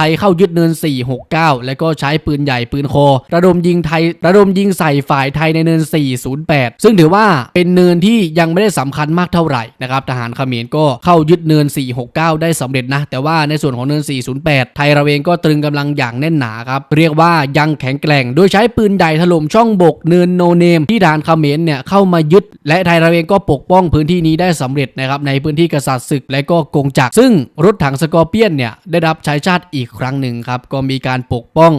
ทยเข้ายึดเนิน 469 แล้วก็ใช้ปืนใหญ่ปืนโค ระดมยิงไทยระดมยิงใส่ฝ่ายไทยในเนิน 408 ซึ่งถือว่าเป็นเนินที่ยังไม่ได้สำคัญมากเท่าไหร่นะครับทหารเขมรก็เข้ายึดเนิน 469 ได้สำเร็จนะ แต่ว่าในส่วนของเนิน 408 ไทยเราเองก็ตรึงกำลังอย่างแน่นหนาครับเรียกว่ายังแข็งแกร่ง โดยใช้ปืนใหญ่ถล่มช่องบกเนินโนเนมที่ทหารเขมรเนี่ยเข้ามายึด และไทยเราเองก็ปกป้องพื้นที่นี้ได้สำเร็จนะครับในพื้นที่กษัตริย์ศึกและก็กงจักรซึ่งรถถังสกอร์เปียนเนี่ยได้รับใช้ชาติอีกครั้งหนึ่งครับก็มีการปกป้อง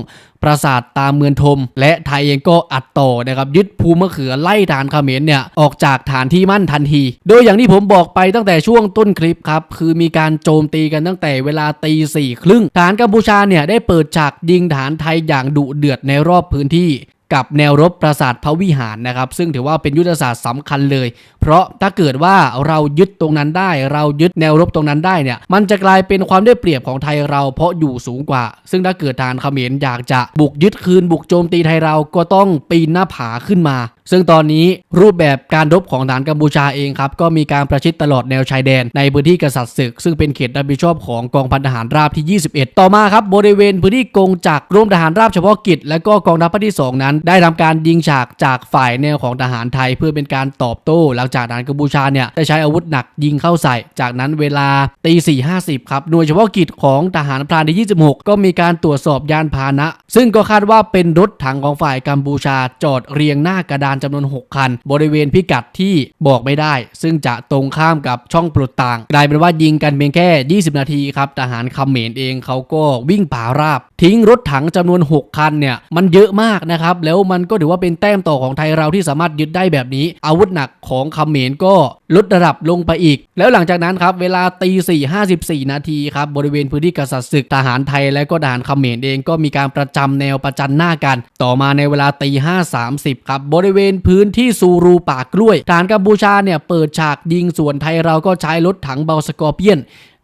ปราสาทตามเมืองทม และไทยเองก็อัดต่อนะครับยึดภูมะเขือไล่ฐานเขมรเนี่ยออกจากฐานที่มั่นทันที โดยอย่างที่ผมบอกไปตั้งแต่ช่วงต้นคลิปครับคือมีการโจมตีกันตั้งแต่เวลาตีสี่ครึ่งฐานกัมพูชาเนี่ยได้เปิดฉากยิงฐานไทยอย่างดุเดือดในรอบพื้นที่ กับแนวรบปราสาทพระวิหารนะครับ ซึ่งถือว่าเป็นยุทธศาสตร์สำคัญเลย เพราะถ้าเกิดว่าเรายึดตรงนั้นได้ เรายึดแนวรบตรงนั้นได้เนี่ย มันจะกลายเป็นความได้เปรียบของไทยเราเพราะอยู่สูงกว่า ซึ่งถ้าเกิดทานเขมรอยากจะบุกยึดคืนบุกโจมตีไทยเราก็ต้องปีนหน้าผาขึ้นมา ซึ่งตอนนี้รูปแบบการรบของฐานกัมพูชาเองครับก็มีการประชิดตลอดแนวชายแดนในพื้นที่กษัตริย์ศึก ซึ่งเป็นเขตรับผิดชอบของกองพันทหารราบที่ 21 ต่อมาครับบริเวณพื้นที่กงจักรกรมทหารราบเฉพาะกิจ และก็กองทัพภาคที่ 2 นั้น ได้ทำการยิงฉากจากฝ่ายแนวของทหารไทย เพื่อเป็นการตอบโต้ หลังจากทหารกัมพูชาเนี่ยได้ใช้อาวุธหนักยิงเข้าใส่ จากนั้นเวลาตีสี่ห้าสิบครับหน่วยเฉพาะกิจของทหารพรานที่ 26 ก็มีการตรวจสอบยานพาหนะ ซึ่งก็คาดว่าเป็นรถถังของฝ่ายกัมพูชาจอดเรียงหน้ากระดานจำนวน 6 คัน บริเวณพิกัดที่บอกไม่ได้ ซึ่งจะตรงข้ามกับช่องปลดต่าง กลายเป็นว่ายิงกันเพียงแค่ 20 นาทีครับทหารเขมรเองเขาก็วิ่งป่าราบ ทิ้งรถถังจำนวน 6 คันเนี่ย มันเยอะมากนะครับ แล้วมันก็ถือว่าเป็นแต้มต่อของไทยเราที่สามารถยึดได้แบบนี้ อาวุธหนักของเขมรก็ลดระดับลงไปอีก แล้วหลังจากนั้นครับเวลาตีสี่ห้าสิบสี่นาทีครับบริเวณพื้นที่กษัตริย์ศึกทหารไทยและก็ทหารเขมรเองก็มีการประจำแนวประจันหน้ากัน ต่อมาในเวลาตีห้าสามสิบครับบริเวณพื้นที่ซูรูป่ากล้วยทหารกัมพูชาเนี่ยเปิดฉากยิงส่วนไทยเราก็ใช้รถถังเบาสกอร์เปียน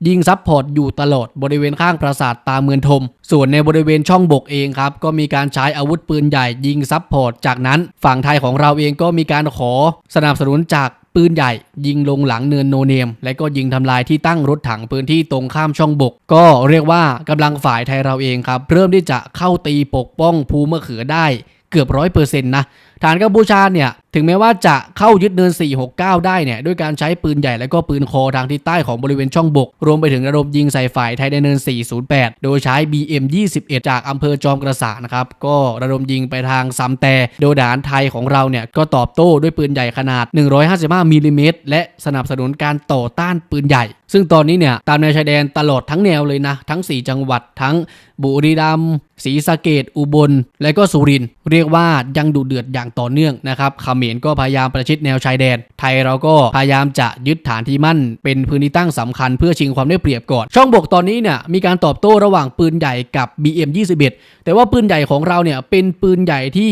ยิงซับพอร์ตอยู่ตลอดบริเวณข้างปราสาทตาเมืองทม ส่วนในบริเวณช่องบกเองครับ ก็มีการใช้อาวุธปืนใหญ่ยิงซับพอร์ตจากนั้น ฝั่งไทยของเราเองก็มีการขอสนับสนุนจากปืนใหญ่ยิงลงหลังเนินโนเนม และก็ยิงทำลายที่ตั้งรถถังพื้นที่ตรงข้ามช่องบก ก็เรียกว่ากำลังฝ่ายไทยเราเองครับ เริ่มที่จะเข้าตีปกป้องภูมะเขือได้ เกือบร้อยเปอร์เซ็นต์นะฐานกัมพูชาเนี่ย ถึงแม้ว่าจะเข้ายึดเนิน 469 ได้เนี่ยด้วยการใช้ปืนใหญ่และก็ปืนคอทางทิศใต้ของบริเวณช่องบก รวมไปถึงระดมยิงใส่ฝ่ายไทยในเนิน 408 โดยใช้ BM 21 จากอำเภอจอมกระสานะครับ ก็ระดมยิงไปทางซัมแต่โดยทหารไทยของเราเนี่ยก็ตอบโต้ด้วยปืนใหญ่ขนาด 155มิลลิเมตรและสนับสนุนการต่อต้านปืนใหญ่ ซึ่งตอนนี้เนี่ยตามแนวชายแดนตลอดทั้งแนวเลยนะ ทั้ง 4 จังหวัดทั้งบุรีรัมย์ศรีสะเกดอุบล และก็สุรินทร์เรียกว่ายังดุเดือดอย่างต่อเนื่องนะครับเขมรก็พยายามประชิดแนวชายแดน ไทยเราก็พยายามจะยึดฐานที่มั่น เป็นพื้นที่ตั้งสำคัญเพื่อชิงความได้เปรียบก่อน ช่องบกตอนนี้เนี่ยมีการตอบโต้ระหว่างปืนใหญ่กับ BM 21 แต่ว่าปืนใหญ่ของเราเนี่ยเป็นปืนใหญ่ที่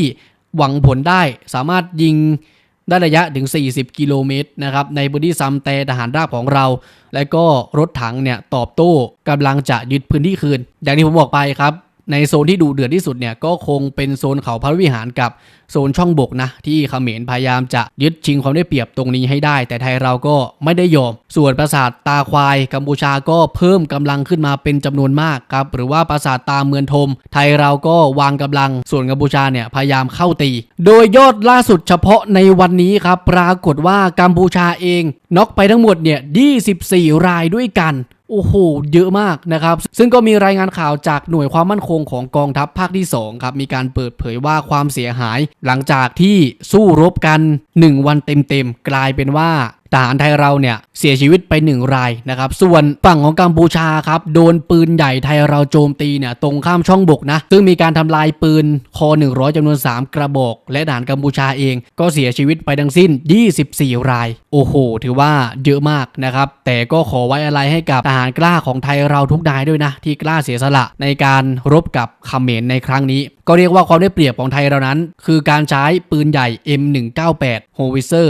หวังผลได้สามารถยิงได้ระยะถึง 40 กิโลเมตรนะครับในพื้นที่ซัมแต่ทหารราบของเรา และก็รถถังเนี่ยตอบโต้กำลังจะยึดพื้นที่คืน อย่างที่ผมบอกไปครับ ในโซนที่ดูเดือดที่สุดเนี่ยก็คงเป็นโซนเขาพระวิหารกับโซนช่องบกนะ ที่เขมรพยายามจะยึดชิงความได้เปรียบตรงนี้ให้ได้ แต่ไทยเราก็ไม่ได้ยอม ส่วนปราสาทตาควาย กัมพูชาก็เพิ่มกำลังขึ้นมาเป็นจำนวนมากครับหรือว่าปราสาทตาเมืองทม ไทยเราก็วางกำลัง ส่วนกัมพูชาเนี่ยพยายามเข้าตี โดยยอดล่าสุดเฉพาะในวันนี้ครับปรากฏว่ากัมพูชาเองน็อกไปทั้งหมดเนี่ย24 รายด้วยกันโอ้โห เยอะมากนะครับ ซึ่งก็มีรายงานข่าวจากหน่วยความมั่นคงของกองทัพภาคที่ 2 ครับ มีการเปิดเผยว่าความเสียหาย หลังจากที่สู้รบกัน 1 วันเต็มๆ กลายเป็นว่า ทหารไทยเราเนี่ยเสียชีวิตไป 1 รายนะครับ ส่วนฝั่งของกัมพูชาครับโดนปืนใหญ่ไทยเราโจมตีเนี่ยตรงข้ามช่องบกนะ ซึ่งมีการทำลายปืนคอ100จำนวน 3 กระบอก และทหารกัมพูชาเองก็เสียชีวิตไปทั้งสิ้น 24 ราย โอ้โห ถือว่าเยอะมากนะครับ แต่ก็ขอไว้อะไรให้กับทหารกล้าของไทยเราทุกนายด้วยนะ ที่กล้าเสียสละในการรบกับเขมรในครั้งนี้ก็เรียกว่าความได้เปรียบของไทยเรานั้น คือการใช้ปืนใหญ่ M198 h o w i t z e r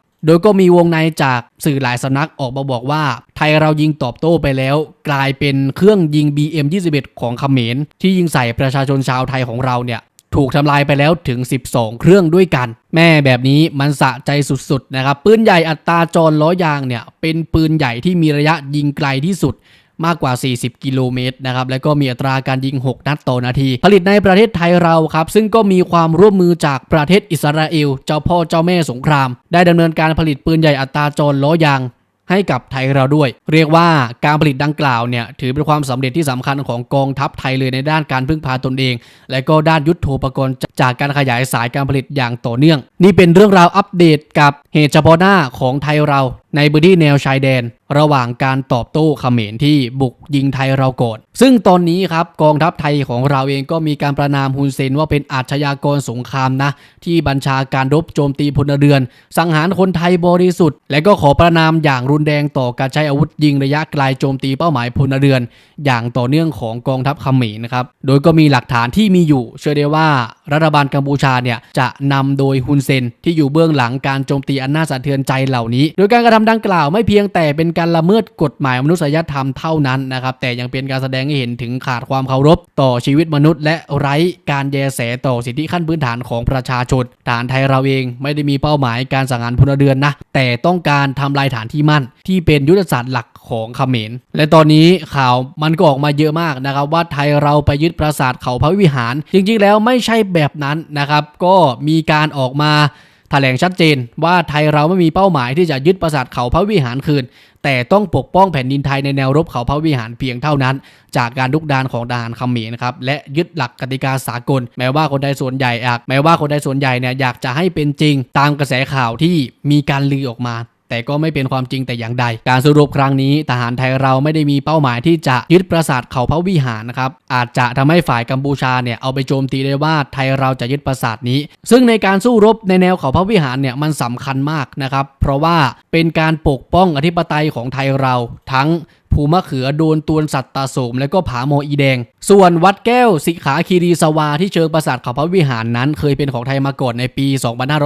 โดยก็มีวงในจากสื่อหลายสำนักออกมาบอกว่า ไทยเรายิงตอบโต้ไปแล้ว กลายเป็นเครื่องยิง BM21 ของเขมร ที่ยิงใส่ประชาชนชาวไทยของเราเนี่ยถูกทำลายไปแล้วถึง 12 เครื่องด้วยกัน แม่แบบนี้มันสะใจสุดๆนะครับ ปืนใหญ่อัตราจรล้อยางเนี่ย เป็นปืนใหญ่ที่มีระยะยิงไกลที่สุด มากกว่า 40 กิโลเมตรนะครับและก็มีอัตราการยิง 6 นัดต่อนาที ผลิตในประเทศไทยเราครับ ซึ่งก็มีความร่วมมือจากประเทศอิสราเอล เจ้าพ่อเจ้าแม่สงคราม ได้ดำเนินการผลิตปืนใหญ่อัตราจรล้อยางให้กับไทยเราด้วย เรียกว่าการผลิตดังกล่าวเนี่ยถือเป็นความสำเร็จที่สำคัญของกองทัพไทยเลยในด้านการพึ่งพาตนเอง และก็ด้านยุทโธปกรณ์จากการขยายสายการผลิตอย่างต่อเนื่อง นี่เป็นเรื่องราวอัปเดตกับเหตุเฉพาะหน้าของไทยเราในพื้นที่แนวชายแดน ระหว่างการตอบโต้เขมรที่บุกยิงไทยเราโก่อนซึ่งตอนนี้ครับกองทัพไทยของเราเองก็มีการประนามฮุนเซนว่าเป็นอาชญากรสงครามนะ ที่บัญชาการรบโจมตีพลเรือน สังหารคนไทยบริสุทธิ์ และก็ขอประนามอย่างรุนแรงต่อการใช้อาวุธยิงระยะไกลโจมตีเป้าหมายพลเรือน อย่างต่อเนื่องของกองทัพเขมรนะครับโดยก็มีหลักฐานที่มีอยู่ เชื่อได้ว่า รัฐบาลกัมพูชาเนี่ยจะนำโดยฮุนเซนที่อยู่เบื้องหลังการโจมตีอันน่าสะเทือนใจเหล่านี้ โดยการกระทำดังกล่าวไม่เพียงแต่เป็นการละเมิดกฎหมายมนุษยธรรมเท่านั้นนะครับแต่ยังเป็นการแสดงให้เห็นถึงขาดความเคารพ ต่อชีวิตมนุษย์ และไร้การแยแสต่อสิทธิขั้นพื้นฐานของประชาชนทหารไทยเราเองไม่ได้มีเป้าหมายการสังหารพลเรือนนะแต่ต้องการทำลายฐานที่มั่น ที่เป็นยุทธศาสตร์หลักของเขมร และตอนนี้ข่าวมันก็ออกมาเยอะมากนะครับว่าไทยเราไปยึดปราสาทเขาพระวิหาร จริงๆแล้วไม่ใช่แบบนั้นนะครับ ก็มีการออกมาแถลงชัดเจนว่าไทยเราไม่มีเป้าหมายที่จะยึดปราสาทเขาพระวิหารคืน แต่ต้องปกป้องแผ่นดินไทยในแนวรบเขาพระวิหารเพียงเท่านั้น จากการลุกดานของทหารคำเขมรนะครับและยึดหลักกติกาสากล แม้ว่าคนไทยส่วนใหญ่อยากแม้ว่าคนไทยส่วนใหญ่เนี่ยอยากจะให้เป็นจริง ตามกระแสข่าวที่มีการลือออกมา แต่ก็ไม่เป็นความจริงแต่อย่างใด การสรุปครั้งนี้ ทหารไทยเราไม่ได้มีเป้าหมายที่จะยึดปราสาทเขาพระวิหารนะครับอาจจะทำให้ฝ่ายกัมพูชาเนี่ยเอาไปโจมตีได้ว่าไทยเราจะยึดปราสาทนี้ ซึ่งในการสู้รบในแนวเขาพระวิหารเนี่ยมันสำคัญมากนะครับเพราะว่าเป็นการปกป้องอธิปไตยของไทยเราทั้ง ภูมะเขือโดนตวนสัตตาโสมและก็ผาโมอีแดง ส่วนวัดแก้วสิขาคีรีสวาที่เชิงปราสาทเขาพระวิหารนั้น เคยเป็นของไทยมาก่อนในปี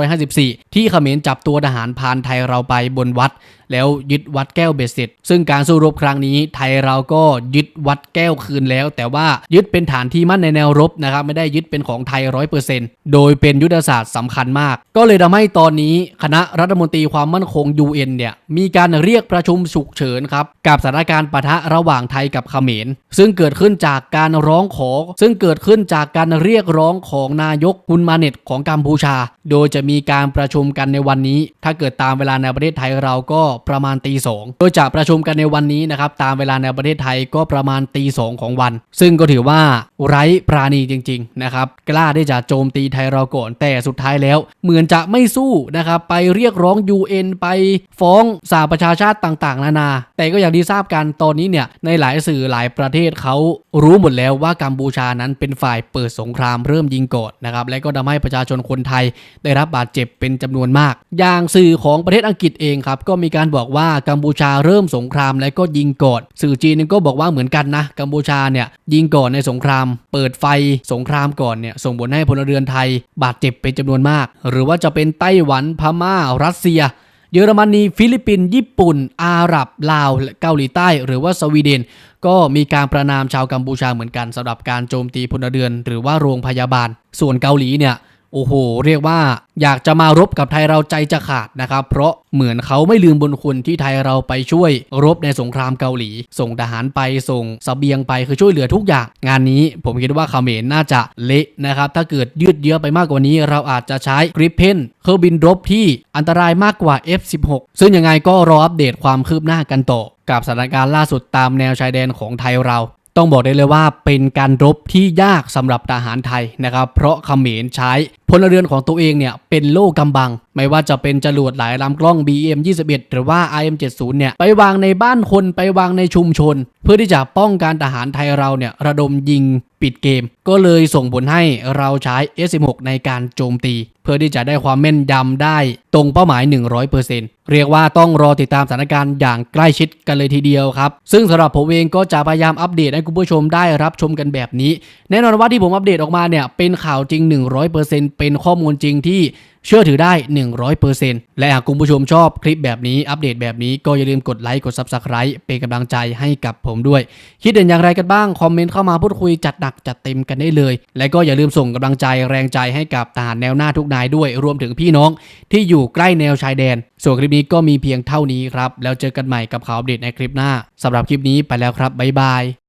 2554 ที่เขมรจับตัวทหารพานไทยเราไปบนวัดแล้วยึดวัดแก้วเบสเสร็จ ซึ่งการสู้รบครั้งนี้ไทยเราก็ยึดวัดแก้วคืนแล้ว แต่ว่ายึดเป็นฐานที่มั่นในแนวรบนะครับไม่ได้ยึดเป็นของไทยร้อยเปอร์เซ็นต์โดยเป็นยุทธศาสตร์สำคัญมาก ก็เลยทำให้ตอนนี้คณะรัฐมนตรีความมั่นคง UN เนี่ยมีการเรียกประชุมฉุกเฉินครับกับสถานการณ์ปะทะระหว่างไทยกับเขมร ซึ่งเกิดขึ้นจากการร้องขอ ซึ่งเกิดขึ้นจากการเรียกร้องของนายกฮุนมาเน็ตของกัมพูชา โดยจะมีการประชุมกันในวันนี้ ถ้าเกิดตามเวลาในประเทศไทยเราก็ประมาณตีสองโดยจะประชุมกันในวันนี้นะครับตามเวลาในประเทศไทยก็ประมาณตีสองของวัน ซึ่งก็ถือว่าไร้ปราณีจริงๆนะครับกล้าที่จะโจมตีไทยเราก่อนแต่สุดท้ายแล้ว เหมือนจะไม่สู้นะครับไปเรียกร้อง UN ไปฟ้องสหประชาชาติต่างๆ นานา แต่ก็อย่างที่ทราบกันตอนนี้เนี่ยในหลายสื่อหลายประเทศเขารู้หมดแล้วว่ากัมพูชานั้นเป็นฝ่ายเปิดสงครามเริ่มยิงก่อนนะครับและก็ทำให้ประชาชนคนไทย ได้รับบาดเจ็บเป็นจำนวนมาก อย่างสื่อของประเทศอังกฤษเองครับก็มีการบอกว่ากัมพูชาเริ่มสงครามและก็ยิงก่อนสื่อจีนก็บอกว่าเหมือนกันนะกัมพูชาเนี่ยยิงก่อนในสงคราม เปิดไฟสงครามก่อนเนี่ยส่งผลให้พลเรือนไทย บาดเจ็บเป็นจำนวนมาก หรือว่าจะเป็นไต้หวันพม่า รัสเซียเยอรมนี ฟิลิปปินส์ญี่ปุ่น อาหรับ ลาวและเกาหลีใต้ หรือว่าสวีเดน ก็มีการประนามชาวกัมพูชาเหมือนกันสำหรับการโจมตีพลเรือน หรือว่าโรงพยาบาล ส่วนเกาหลีเนี่ย โอ้โห เรียกว่าอยากจะมารบกับไทยเราใจจะขาดนะครับ เพราะเหมือนเขาไม่ลืมบุญคุณที่ไทยเราไปช่วยรบในสงครามเกาหลี ส่งทหารไปส่งสเสบียงไปคือช่วยเหลือทุกอย่าง งานนี้ผมคิดว่าเขมรน่าจะเละนะครับ ถ้าเกิดยืดเยื้อไปมากกว่านี้เราอาจจะใช้กริปเพนเครื่องบินรบที่อันตรายมากกว่า F16 ซึ่งยังไงก็รออัปเดตความคืบหน้ากันต่อกับสถานการณ์ล่าสุดตามแนวชายแดนของไทยเรา ต้องบอกได้เลยว่าเป็นการรบที่ยากสำหรับทหารไทยนะครับ เพราะเขมรใช้พลเรือนของตัวเองเนี่ยเป็นโล่กำบัง ไม่ว่าจะเป็นจรวดหลายลำกล้อง BM 21หรือว่า IM 70เนี่ยไปวางในบ้านคนไปวางในชุมชน เพื่อที่จะป้องกันทหารไทยเราเนี่ยระดมยิง ปิดเกม ก็เลยส่งผลให้เราใช้ S16 ในการโจมตี เพื่อที่จะได้ความแม่นยำได้ตรงเป้าหมาย 100%เรียกว่าต้องรอติดตามสถานการณ์อย่างใกล้ชิดกันเลยทีเดียวครับ ซึ่งสำหรับผมเองก็จะพยายามอัปเดตให้คุณผู้ชมได้รับชมกันแบบนี้ แน่นอนว่าที่ผมอัปเดตออกมาเนี่ยเป็นข่าวจริง 100%เป็นข้อมูลจริงที่ เชื่อถือได้ 100%และหากคุณผู้ชมชอบคลิปแบบนี้อัปเดตแบบนี้ก็อย่าลืมกดไลค์กด Subscribe เป็นกำลังใจให้กับผมด้วย คิดเห็นอย่างไรกันบ้าง คอมเมนต์เข้ามาพูดคุยจัดหนักจัดเต็มกันได้เลย และก็อย่าลืมส่งกำลังใจแรงใจให้กับทหารแนวหน้าทุกนายด้วยรวมถึงพี่น้องที่อยู่ใกล้แนวชายแดน ส่วนคลิปนี้ก็มีเพียงเท่านี้ครับแล้วเจอกันใหม่กับข่าวอัปเดตในคลิปหน้าสำหรับคลิปนี้ไปแล้วครับบ๊ายบาย